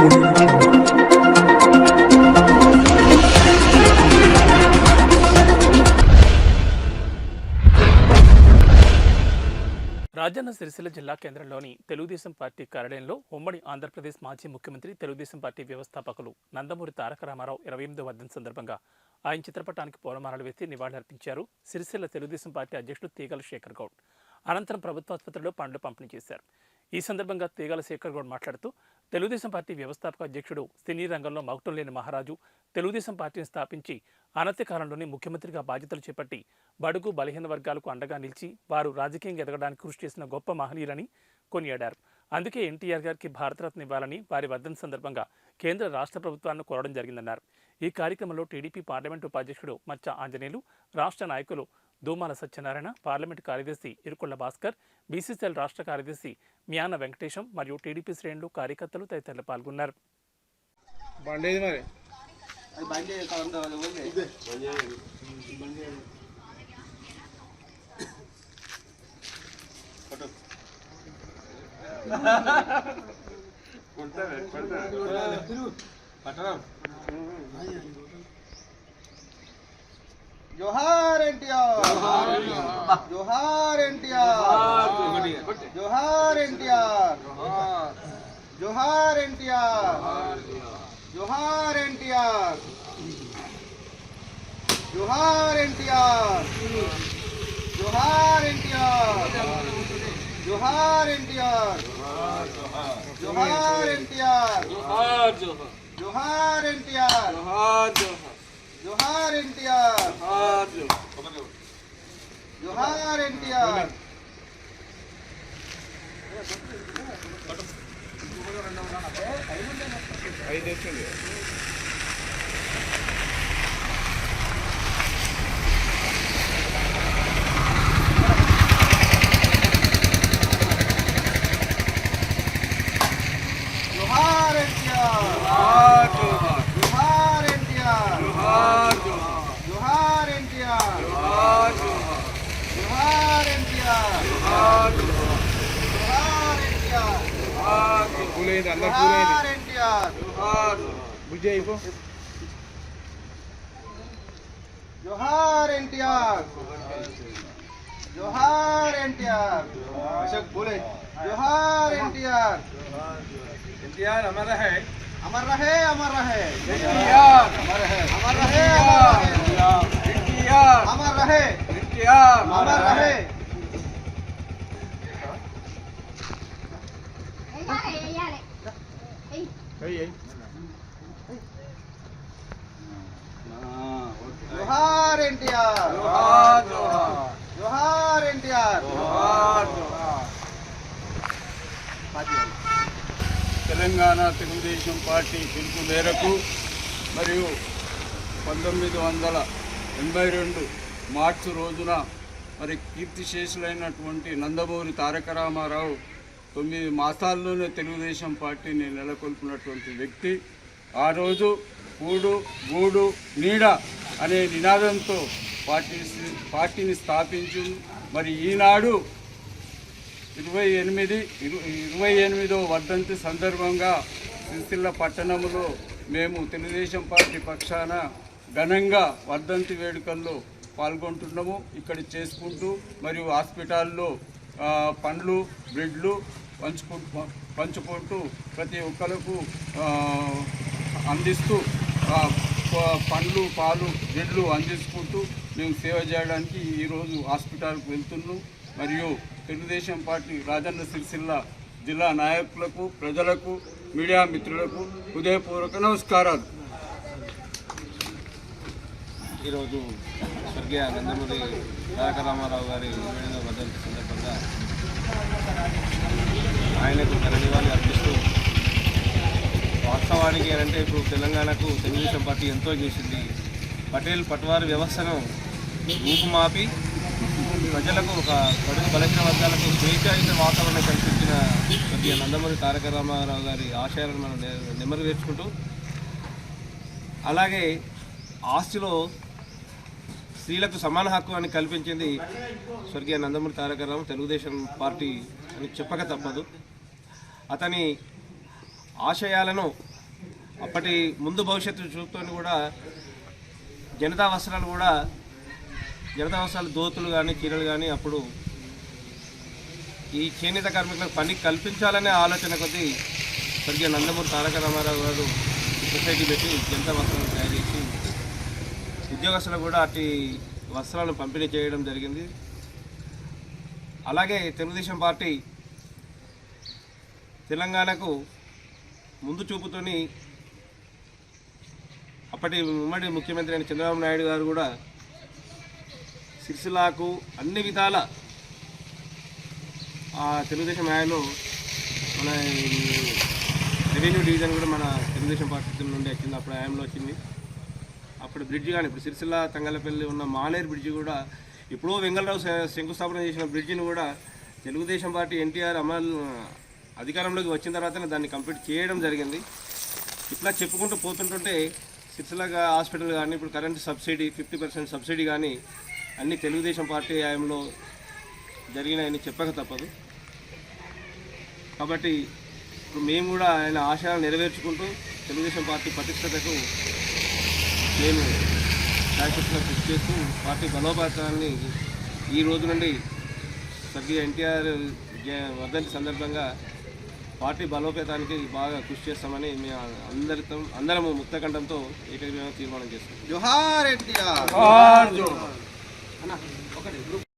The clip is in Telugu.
రాజన్న సిరిసిల్ల జిల్లా కేంద్రంలోని తెలుగుదేశం పార్టీ కార్యాలయంలో ఉమ్మడి ఆంధ్రప్రదేశ్ మాజీ ముఖ్యమంత్రి తెలుగుదేశం పార్టీ వ్యవస్థాపకులు నందమూరి తారక రామారావు ఇరవై ఎనిమిదో వర్ధన్ సందర్భంగా ఆయన చిత్రపటానికి పూలమాలలు వేసి నివాళులర్పించారు సిరిసిల్ల తెలుగుదేశం పార్టీ అధ్యక్షుడు తీగల శేఖర్ గౌడ్. అనంతరం ప్రభుత్వాసుపత్రిలో పండ్లు పంపిణీ చేశారు. ఈ సందర్భంగా తీగల శేఖర్ గౌడ్ మాట్లాడుతూ తెలుగుదేశం పార్టీ వ్యవస్థాపక అధ్యక్షుడు సినీ రంగంలో మౌటం లేని మహారాజు తెలుగుదేశం పార్టీని స్థాపించి అనతి కాలంలోనే ముఖ్యమంత్రిగా బాధ్యతలు చేపట్టి బడుగు బలహీన వర్గాలకు అండగా నిలిచి వారు రాజకీయంగా ఎదగడానికి కృషి చేసిన గొప్ప మహనీయులని కొనియాడారు. అందుకే ఎన్టీఆర్ గారికి భారతరత్న ఇవ్వాలని వారి వర్ధన సందర్భంగా కేంద్ర రాష్ట్ర ప్రభుత్వాన్ని కోరడం జరిగిందన్నారు. ఈ కార్యక్రమంలో టీడీపీ పార్లమెంటు ఉపాధ్యక్షుడు మచ్చ ఆంజనేయులు రాష్ట్ర నాయకులు దూమాల సత్యనారాయణ పార్లమెంటు కార్యదర్శి ఇరుకొళ్ళ భాస్కర్ బీసీసీఎల్ రాష్ట్ర కార్యదర్శి మ్యాన వెంకటేశం మరియు టీడీపీ శ్రేణులు కార్యకర్తలు తదితరులు పాల్గొన్నారు బండేది అది ఓకే జోహార్ ఎన్టీఆర్ జోహార్ ఎన్టీఆర్ జోహార్ ఎన్టీఆర్ జోహార్ ఎన్టీఆర్ జోహార్ ఎన్టీఆర్ జోహార్ ఎన్టీఆర్ జోహార్ ఎన్టీఆర్ జోహార్ ఎన్టీఆర్ జోహార్ ఎన్టీఆర్ జోహార్ ఎన్టీఆర్ जोहार एनटीआर जोहार। एनटीआर ఐదు వచ్చింది లేదు అందరూ బుజ్జయ్ జోహార్ ఎన్టీఆర్ జోహార్ ఎన్టీఆర్ अशोक बोले। जोहार एनटीआर। एनटीआर अमर रहे अमर रहे अमर रहे। एनटीआर। अमर रहे अमर रहे एनटीआर। अमर रहे। एनटीआर। अमर रहे। ఎన్టీఆర్. జోహార్ జోహార్. తెలంగాణ తెలుగుదేశం పార్టీ పిలుపు మేరకు మరియు పంతొమ్మిది వందల ఎనభై రెండు మార్చి రోజున మరి కీర్తిశేషులైనటువంటి నందమూరి తారక రామారావు తొమ్మిది మాసాల్లోనే తెలుగుదేశం పార్టీని నెలకొల్పినటువంటి వ్యక్తి. ఆ రోజు కూడు గూడు నీడ అనే నినాదంతో పార్టీ పార్టీని స్థాపించు మరి ఈనాడు ఇరవై ఎనిమిది ఇరు- ఇరవై ఎనిమిదో వర్ధంతి సందర్భంగా సిరిసిల్ల పట్టణంలో మేము తెలుగుదేశం పార్టీ పక్షాన ఘనంగా వర్ధంతి వేడుకల్లో పాల్గొంటున్నాము. ఇక్కడ చేసుకుంటూ మరియు హాస్పిటల్లో పండ్లు బ్రెడ్లు పంచుకుంటూ పంచుకుంటూ ప్రతి ఒక్కరికి అందిస్తూ ప- పండ్లు పాలు బ్రెడ్లు అందించుకుంటూ మేము సేవ చేయడానికి ఈరోజు హాస్పిటల్కి వెళ్తున్నాం. మరియు తెలుగుదేశం పార్టీ రాజన్న సిరిసిల్ల జిల్లా నాయకులకు ప్రజలకు మీడియా మిత్రులకు హృదయపూర్వక నమస్కారాలు. ఈరోజు స్వర్గీయ నందమూరి తారక రామారావు గారి సందర్భంగా ఎందుకంటే అంటే ఇప్పుడు తెలంగాణకు తెలుగుదేశం పార్టీ ఎంతో చేసింది. పటేల్ పట్వారి వ్యవస్థను రూపుమాపి ప్రజలకు ఒక కడుగు బలహీన వర్గాలకు స్వేచ్ఛాయుత వాతావరణం కల్పించిన ప్రతి నందమూరి తారక రామారావు గారి ఆశయాలను మనం నె- నెమరు అలాగే ఆస్తిలో స్త్రీలకు సమాన హక్కు అని కల్పించింది స్వర్గీయ నందమూరి తారక రావు తెలుగుదేశం పార్టీ అని చెప్పక తప్పదు. అతని ఆశయాలను అప్పటి ముందు భవిష్యత్తు చూపుతోని కూడా జనతా వస్త్రాలు కూడా జనతా వస్త్రాలు దోతులు కానీ చీరలు కానీ అప్పుడు ఈ చేనేత కార్మికులకు పని కల్పించాలనే ఆలోచన కొద్దీ స్వర్గీయ నందమూరి తారక రామారావు గారు సొసైటీ పెట్టి జనతా వస్త్రాలను తయారు చేసి ఉద్యోగస్తులకు కూడా అట్టి వస్త్రాలను పంపిణీ చేయడం జరిగింది. అలాగే తెలుగుదేశం పార్టీ తెలంగాణకు ముందు చూపుతోని అప్పటి ఉమ్మడి ముఖ్యమంత్రి అయిన చంద్రబాబు నాయుడు గారు కూడా సిరిసిల్లాకు అన్ని విధాల ఆ తెలుగుదేశం ఆయన మన రెవెన్యూ డివిజన్ కూడా మన తెలుగుదేశం పార్టీ నుండి వచ్చింది అప్పుడు హయాంలో వచ్చింది. అప్పుడు బ్రిడ్జ్ కానీ ఇప్పుడు సిరిసిల్ల తంగలపల్లి ఉన్న మానేరు బ్రిడ్జ్ కూడా ఇప్పుడు వెంగళరావు శంకుస్థాపన చేసిన బ్రిడ్జిని కూడా తెలుగుదేశం పార్టీ ఎన్టీఆర్ అమలు అధికారంలోకి వచ్చిన తర్వాతనే దాన్ని కంప్లీట్ చేయడం జరిగింది. ఇట్లా చెప్పుకుంటూ పోతుంటుంటే సిరిసిల్ల హాస్పిటల్ కానీ ఇప్పుడు current subsidy fifty percent subsidy కానీ అన్ని తెలుగుదేశం పార్టీ హయాంలో జరిగినాయని చెప్పక తప్పదు. కాబట్టి ఇప్పుడు మేము కూడా ఆయన ఆశయాలు నెరవేర్చుకుంటూ తెలుగుదేశం పార్టీ పటిష్టతకు నేను శాశ్వతంగా కృషి చేస్తూ పార్టీ బలోపేతాన్ని ఈ రోజు నుండి స్వర్గీయ ఎన్టీఆర్ వర్ధంతి సందర్భంగా పార్టీ బలోపేతానికి బాగా కృషి చేస్తామని మేము అందరితో అందరము ముక్తకంఠంతో ఏకగ్రీవంగా తీర్మానం చేస్తాం జోహార్ ఎన్టీఆర్ అన్న ఒకటి